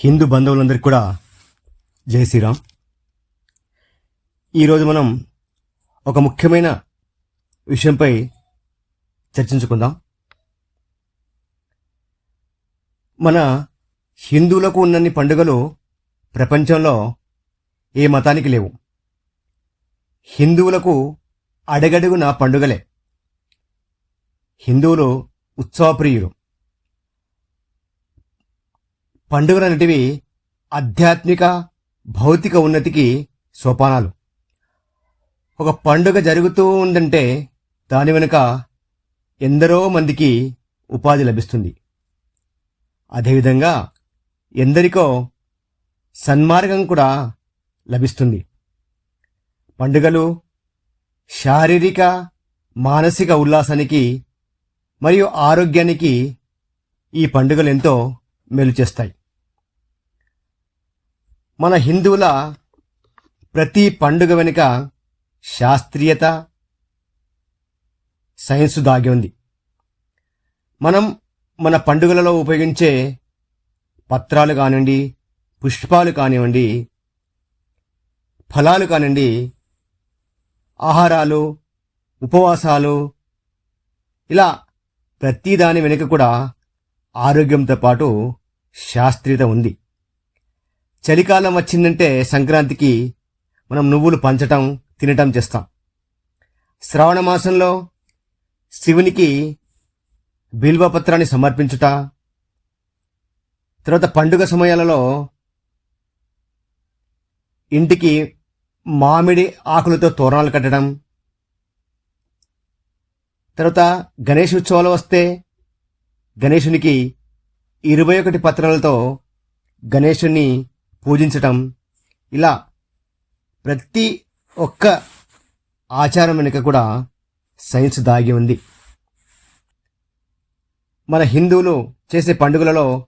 హిందూ బంధువులందరికీ కూడా జై శ్రీరామ్. ఈరోజు మనం ఒక ముఖ్యమైన విషయంపై చర్చించుకుందాం. మన హిందువులకు ఉన్నన్ని పండుగలు ప్రపంచంలో ఏ మతానికి లేవు. హిందువులకు అడగడుగున పండుగలే. హిందువులు ఉత్సవప్రియులు. పండుగలు అనేటివి ఆధ్యాత్మిక భౌతిక ఉన్నతికి సోపానాలు. ఒక పండుగ జరుగుతూ ఉందంటే దాని వెనుక ఎందరో మందికి ఉపాధి లభిస్తుంది. అదేవిధంగా ఎందరికో సన్మార్గం కూడా లభిస్తుంది. పండుగలు శారీరక మానసిక ఉల్లాసానికి మరియు ఆరోగ్యానికి ఈ పండుగలు ఎంతో మేలు చేస్తాయి. మన హిందువుల ప్రతి పండుగ వెనుక శాస్త్రీయత సైన్స్ దాగి ఉంది. మనం మన పండుగలలో ఉపయోగించే పత్రాలు కానివ్వండి పుష్పాలు కానివ్వండి ఫలాలు కానివ్వండి ఆహారాలు ఉపవాసాలు ఇలా ప్రతి దాని వెనుక కూడా ఆరోగ్యంతో పాటు శాస్త్రీయత ఉంది. చలికాలం వచ్చిందంటే సంక్రాంతికి మనం నువ్వులు పంచటం తినటం చేస్తాం. శ్రావణ మాసంలో శివునికి బిల్వపత్రాన్ని సమర్పించుట తర్వాత పండుగ సమయాలలో ఇంటికి మామిడి ఆకులతో తోరణాలు కట్టడం తర్వాత గణేష్ ఉత్సవాలు వస్తే గణేషునికి ఇరవై ఒకటి పత్రాలతో గణేషుని పూజించటం. ఇలా ప్రతి ఒక్క ఆచారం వెనుక కూడా సైన్స్ దాగి ఉంది. మన హిందువులు చేసే పండుగలలో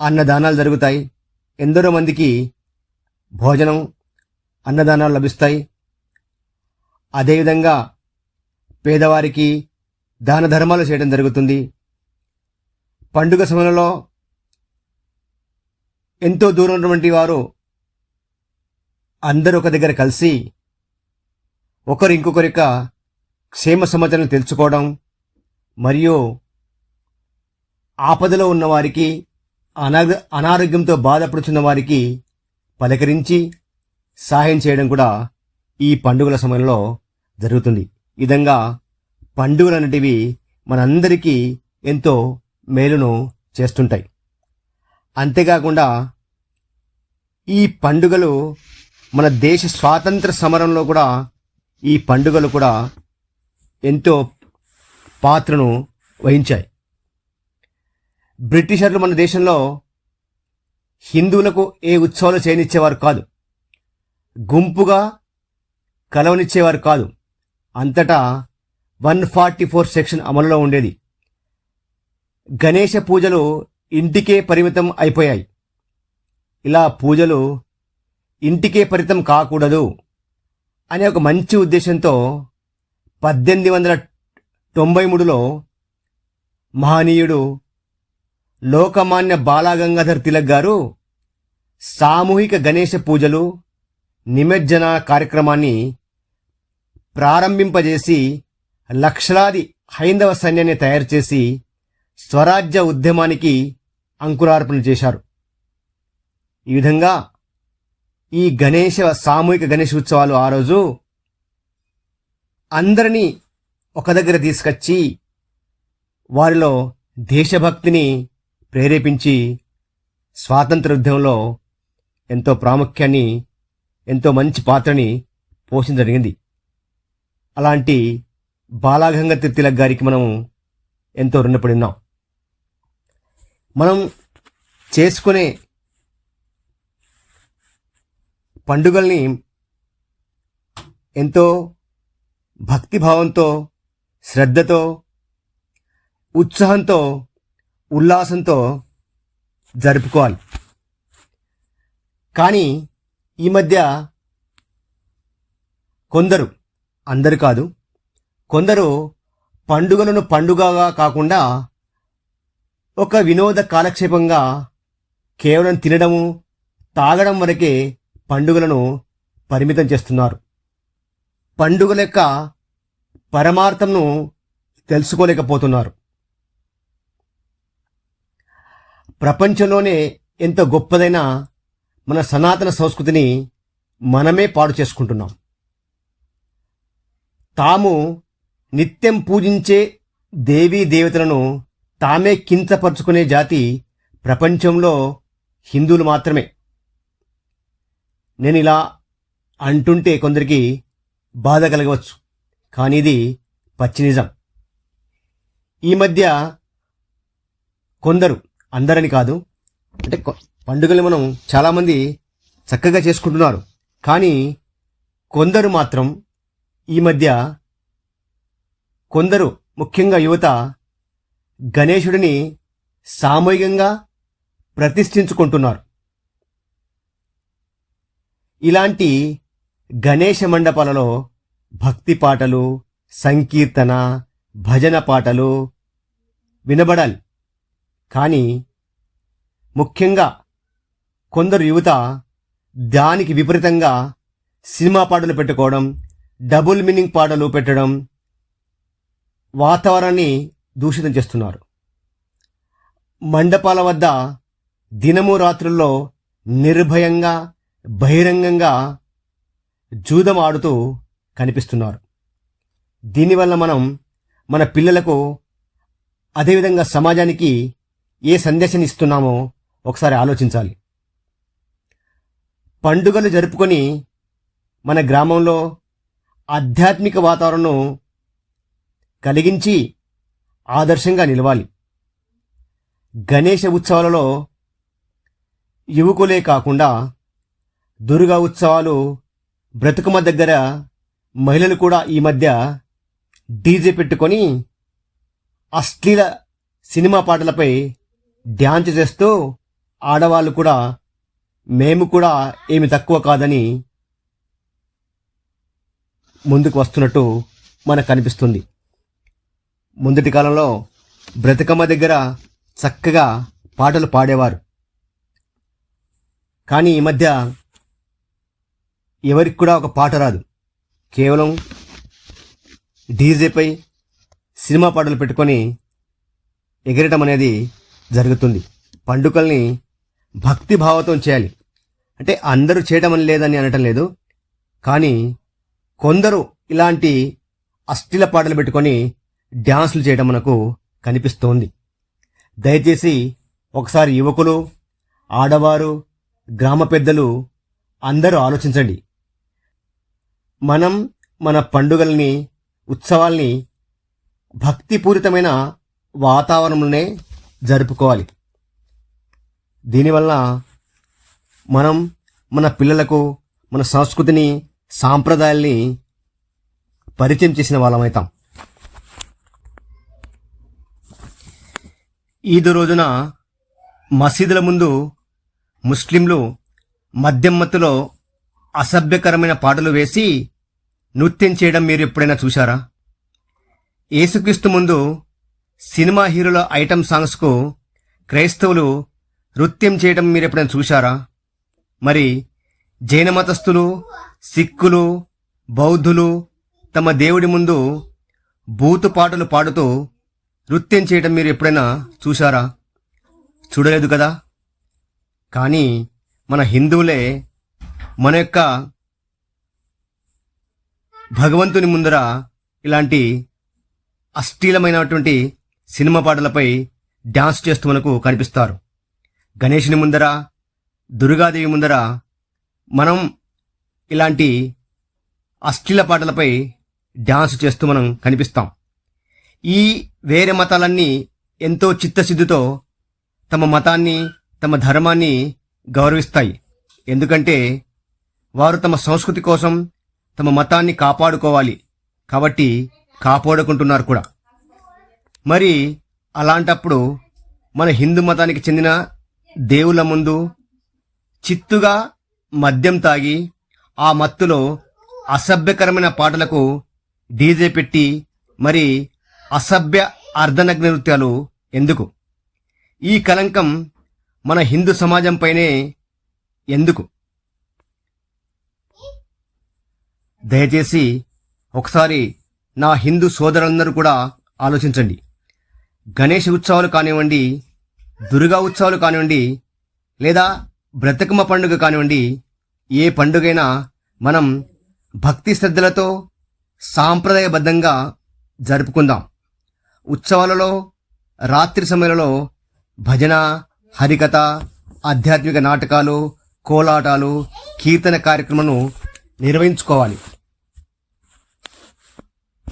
అన్నదానాలు జరుగుతాయి. ఎందరో మందికి భోజనం అన్నదానాలు లభిస్తాయి. అదేవిధంగా పేదవారికి దాన ధర్మాలు చేయడం జరుగుతుంది. పండుగ సమయంలో ఎంతో దూరం ఉన్నటువంటి వారు అందరూ ఒక దగ్గర కలిసి ఒకరు ఇంకొకరి యొక్క క్షేమ సమాచారం తెలుసుకోవడం మరియు ఆపదలో ఉన్న వారికి అనారోగ్యంతో బాధపడుతున్న వారికి పలకరించి సహాయం చేయడం కూడా ఈ పండుగల సమయంలో జరుగుతుంది. విధంగా పండుగలు అనేటివి మనందరికీ ఎంతో మేలును చేస్తుంటాయి. అంతేకాకుండా ఈ పండుగలు మన దేశ స్వాతంత్ర సమరంలో కూడా ఈ పండుగలు కూడా ఎంతో పాత్రను వహించాయి. బ్రిటిషర్లు మన దేశంలో హిందువులకు ఏ ఉత్సవాలు చేయనిచ్చేవారు కాదు. గుంపుగా కలవనిచ్చేవారు కాదు. అంతటా వన్ ఫార్టీ ఫోర్ సెక్షన్ అమలులో ఉండేది. గణేష పూజలు ఇంటికే పరిమితం అయిపోయాయి. ఇలా పూజలు ఇంటికే పరితం కాకూడదు అనే ఒక మంచి ఉద్దేశంతో పద్దెనిమిది వందల తొంభై మూడులో మహనీయుడు లోకమాన్య బాలాగంగాధర్ తిలక్ గారు సామూహిక గణేష పూజలు నిమజ్జన కార్యక్రమాన్ని ప్రారంభింపజేసి లక్షలాది హైందవ సైన్యాన్ని తయారు చేసి స్వరాజ్య ఉద్యమానికి అంకురార్పణ చేశారు. ఈ విధంగా ఈ గణేష సామూహిక గణేష ఉత్సవాలు ఆ రోజు అందరినీ ఒక దగ్గర తీసుకొచ్చి వారిలో దేశభక్తిని ప్రేరేపించి స్వాతంత్ర ఉద్యమంలో ఎంతో ప్రాముఖ్యాన్ని ఎంతో మంచి పాత్రని పోషించడం జరిగింది. అలాంటి బాలాగంగ తిలక్ గారికి మనం ఎంతో రుణపడి ఉన్నాం. మనం చేసుకునే పండుగల్ని ఎంతో భక్తిభావంతో శ్రద్ధతో ఉత్సాహంతో ఉల్లాసంతో జరుపుకోవాలి. కానీ ఈ మధ్య కొందరు అందరు కాదు కొందరు పండుగలను పండుగగా కాకుండా ఒక వినోద కాలక్షేపంగా కేవలం తినడము తాగడం వరకే పండుగలను పరిమితం చేస్తున్నారు. పండుగల యొక్క పరమార్థంను తెలుసుకోలేకపోతున్నారు. ప్రపంచంలోనే ఎంత గొప్పదైన మన సనాతన సంస్కృతిని మనమే పాడు చేసుకుంటున్నాం. తాము నిత్యం పూజించే దేవీ దేవతలను తామే కించపరుచుకునే జాతి ప్రపంచంలో హిందువులు మాత్రమే. నేను ఇలా అంటుంటే కొందరికి బాధ కలగవచ్చు కానీ ఇది పచ్చి నిజం. ఈ మధ్య కొందరు అందరని కాదు అంటే పండుగలు మనం చాలామంది చక్కగా చేసుకుంటున్నారు కానీ కొందరు మాత్రం ఈ మధ్య కొందరు ముఖ్యంగా యువత గణేశుడిని సామూహికంగా ప్రతిష్ఠించుకుంటున్నారు. ఇలాంటి గణేష మండపాలలో భక్తి పాటలు సంకీర్తన భజన పాటలు వినబడాలి. కానీ ముఖ్యంగా కొందరు యువత దానికి విపరీతంగా సినిమా పాటలు పెట్టుకోవడం డబుల్ మీనింగ్ పాటలు పెట్టడం వాతావరణాన్ని దూషితం చేస్తున్నారు. మండపాల వద్ద దినము రాత్రుల్లో నిర్భయంగా బహిరంగంగా జూదం ఆడుతూ కనిపిస్తున్నారు. దీనివల్ల మనం మన పిల్లలకు అదేవిధంగా సమాజానికి ఏ సందేశాన్ని ఇస్తున్నామో ఒకసారి ఆలోచించాలి. పండుగలు జరుపుకొని మన గ్రామంలో ఆధ్యాత్మిక వాతావరణం కలిగించి ఆదర్శంగా నిలవాలి. గణేష ఉత్సవాలలో యువకులే కాకుండా దుర్గా ఉత్సవాలు బ్రతుకమ్మ దగ్గర మహిళలు కూడా ఈ మధ్య డీజే పెట్టుకొని అశ్లీల సినిమా పాటలపై డ్యాన్స్ చేస్తూ ఆడవాళ్ళు కూడా మేము కూడా ఏమి తక్కువ కాదని ముందుకు వస్తున్నట్టు మనకు కనిపిస్తుంది ముందటి కాలంలో బ్రతుకమ్మ దగ్గర చక్కగా పాటలు పాడేవారు. కానీ ఈ మధ్య ఎవరికి కూడా ఒక పాట రాదు. కేవలం డీజేపై సినిమా పాటలు పెట్టుకొని ఎగరటం అనేది జరుగుతుంది. పండుగల్ని భక్తి భావంతో చేయాలి. అంటే అందరూ చేయడం అని లేదని అనటం లేదు. కానీ కొందరు ఇలాంటి అశ్లీల పాటలు పెట్టుకొని డ్యాన్సులు చేయడం మనకు కనిపిస్తోంది. దయచేసి ఒకసారి యువకులు ఆడవారు గ్రామ పెద్దలు అందరూ ఆలోచించండి. మనం మన పండుగల్ని ఉత్సవాల్ని భక్తిపూరితమైన వాతావరణంలోనే జరుపుకోవాలి. దీనివల్ల మనం మన పిల్లలకు మన సంస్కృతిని సాంప్రదాయాల్ని పరిచయం చేసిన వాళ్ళమవుతాం ఈద్ రోజున మసీదుల ముందు ముస్లింలు మద్యమ్మత్తులో అసభ్యకరమైన పాటలు వేసి నృత్యం చేయడం మీరు ఎప్పుడైనా చూశారా? ఏసుక్రీస్తు ముందు సినిమా హీరోల ఐటమ్ సాంగ్స్కు క్రైస్తవులు నృత్యం చేయడం మీరు ఎప్పుడైనా చూశారా? మరి జైన మతస్థులు సిక్కులు బౌద్ధులు తమ దేవుడి ముందు బూతు పాటలు పాడుతూ నృత్యం చేయడం మీరు ఎప్పుడైనా చూశారా? చూడలేదు కదా? కానీ మన హిందువులే మన యొక్క భగవంతుని ముందర ఇలాంటి అశ్లీలమైనటువంటి సినిమా పాటలపై డ్యాన్స్ చేస్తూ మనకు కనిపిస్తారు. గణేషుని ముందర దుర్గాదేవి ముందర మనం ఇలాంటి అశ్లీల పాటలపై డ్యాన్స్ చేస్తూ మనం కనిపిస్తాం. ఈ వేరే మతాలన్నీ ఎంతో చిత్తశుద్ధితో తమ మతాన్ని తమ ధర్మాన్ని గౌరవిస్తాయి. ఎందుకంటే వారు తమ సంస్కృతి కోసం తమ మతాన్ని కాపాడుకోవాలి. కాబట్టి కాపాడుకుంటున్నారు కూడా. మరి అలాంటప్పుడు మన హిందూ మతానికి చెందిన దేవుళ్ళ ముందు చిత్తుగా మద్యం తాగి ఆ మత్తులో అసభ్యకరమైన పాటలకు డీజే పెట్టి మరి అసభ్య అర్ధనగ్న నృత్యాలు ఎందుకు? ఈ కలంకం మన హిందూ సమాజంపైనే ఎందుకు? దయచేసి ఒకసారి నా హిందూ సోదరులందరూ కూడా ఆలోచించండి. గణేష్ ఉత్సవాలు కానివ్వండి దుర్గా ఉత్సవాలు కానివ్వండి లేదా బ్రతకమ్మ పండుగ కానివ్వండి ఏ పండుగైనా మనం భక్తి శ్రద్ధలతో సాంప్రదాయబద్ధంగా జరుపుకుందాం. ఉత్సవాలలో రాత్రి సమయంలో భజన హరికథ ఆధ్యాత్మిక నాటకాలు కోలాటాలు కీర్తన కార్యక్రమాలను నిర్వహించుకోవాలి.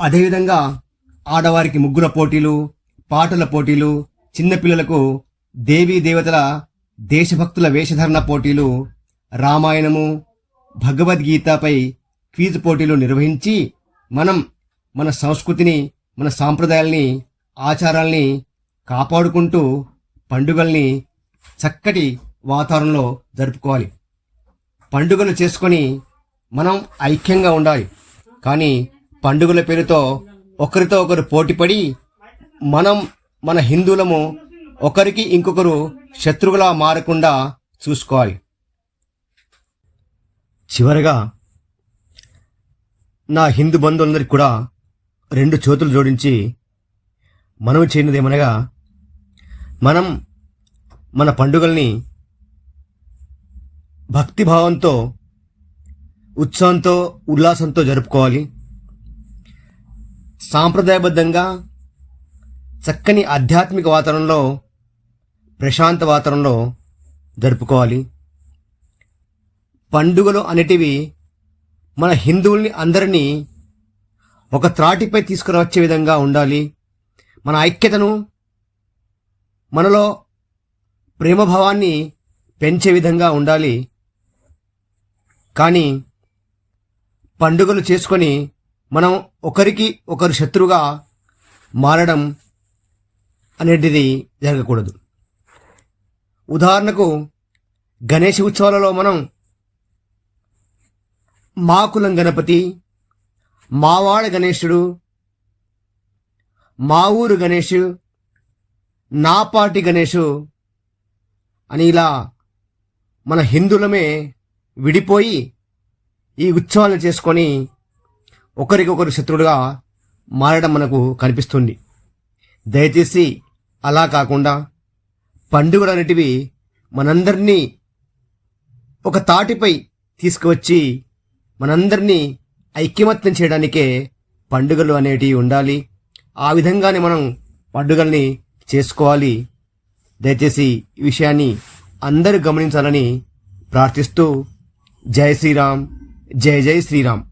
అదేవిధంగా ఆడవారికి ముగ్గుల పోటీలు పాటల పోటీలు చిన్నపిల్లలకు దేవీ దేవతల దేశభక్తుల వేషధరణ పోటీలు రామాయణము భగవద్గీతపై క్విజ్ పోటీలు నిర్వహించి మనం మన సంస్కృతిని మన సాంప్రదాయాల్ని ఆచారాల్ని కాపాడుకుంటూ పండుగల్ని చక్కటి వాతావరణంలో జరుపుకోవాలి. పండుగలు చేసుకొని మనం ఐక్యంగా ఉండాలి. కానీ పండుగల పేరుతో ఒకరితో ఒకరు పోటీపడి మనం మన హిందువులము ఒకరికి ఇంకొకరు శత్రువులా మారకుండా చూసుకోవాలి. చివరగా నా హిందూ బంధువులందరికీ కూడా రెండు చేతులు జోడించి మనం చేయనిదేమనగా మనం మన పండుగల్ని భక్తిభావంతో ఉత్సాహంతో ఉల్లాసంతో జరుపుకోవాలి. సాంప్రదాయబద్ధంగా చక్కని ఆధ్యాత్మిక వాతావరణంలో ప్రశాంత వాతావరణంలో జరుపుకోవాలి. పండుగలు అనేటివి మన హిందువుల్ని అందరినీ ఒక త్రాటిపై తీసుకురావచ్చే విధంగా ఉండాలి. మన ఐక్యతను మనలో ప్రేమభావాన్ని పెంచే విధంగా ఉండాలి. కానీ పండుగలు చేసుకొని మనం ఒకరికి ఒకరు శత్రువుగా మారడం అనేటిది జరగకూడదు. ఉదాహరణకు గణేష్ ఉత్సవాలలో మనం మాకులం గణపతి మావాడ గణేశుడు మా ఊరు గణేష్ నాపాటి గణేషు అని ఇలా మన హిందువులమే విడిపోయి ఈ ఉత్సవాలను చేసుకొని ఒకరికొకరు శత్రుడుగా మారడం మనకు కనిపిస్తుంది. దయచేసి అలా కాకుండా పండుగలు అనేటివి మనందరినీ ఒక తాటిపై తీసుకువచ్చి మనందరినీ ఐక్యమత్యం చేయడానికే పండుగలు అనేటివి ఉండాలి. ఆ విధంగానే మనం పండుగల్ని చేసుకోవాలి. దయచేసి ఈ విషయాన్ని అందరూ గమనించాలని ప్రార్థిస్తూ జై శ్రీరామ్ జై జై శ్రీరామ్.